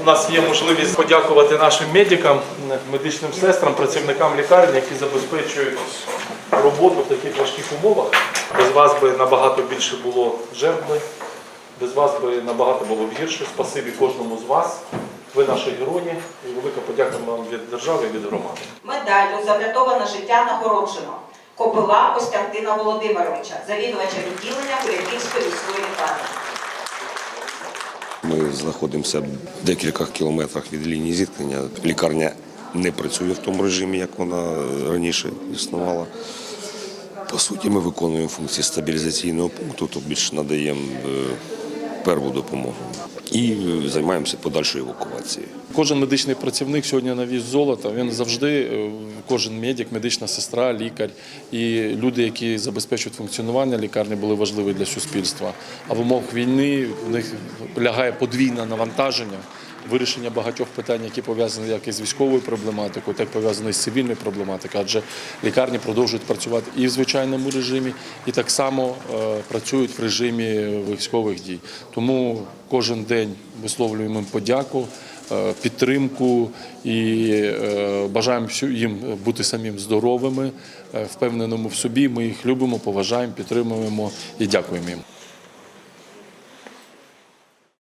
У нас є можливість подякувати нашим медикам, медичним сестрам, працівникам лікарні, які забезпечують роботу в таких важких умовах. Без вас би набагато більше було жертв, без вас би набагато було б гірше. Спасибі кожному з вас. Ви наші герої і велика подяка вам від держави і від громади. Медаллю за врятоване життя нагороджено Копила Костянтина Володимировича, завідувача відділення Куляківської міської лікарні. Ми знаходимося в декількох кілометрах від лінії зіткнення. Лікарня не працює в тому режимі, як вона раніше існувала. По суті, ми виконуємо функції стабілізаційного пункту, тобто більше надаємо е, перву допомогу і е, займаємося подальшою евакуацією. Кожен медичний працівник сьогодні на віз золота. Він завжди, е, кожен медик, медична сестра, лікар і люди, які забезпечують функціонування лікарні, були важливі для суспільства. А в умовах війни в них лягає подвійне навантаження. Вирішення багатьох питань, які пов'язані як із військовою проблематикою, так і пов'язані з цивільною проблематикою, адже лікарні продовжують працювати і в звичайному режимі, і так само е, працюють в режимі військових дій. Тому кожен день висловлюємо їм подяку, підтримку і е, бажаємо їм бути самим здоровими, е, впевненими в собі. Ми їх любимо, поважаємо, підтримуємо і дякуємо їм.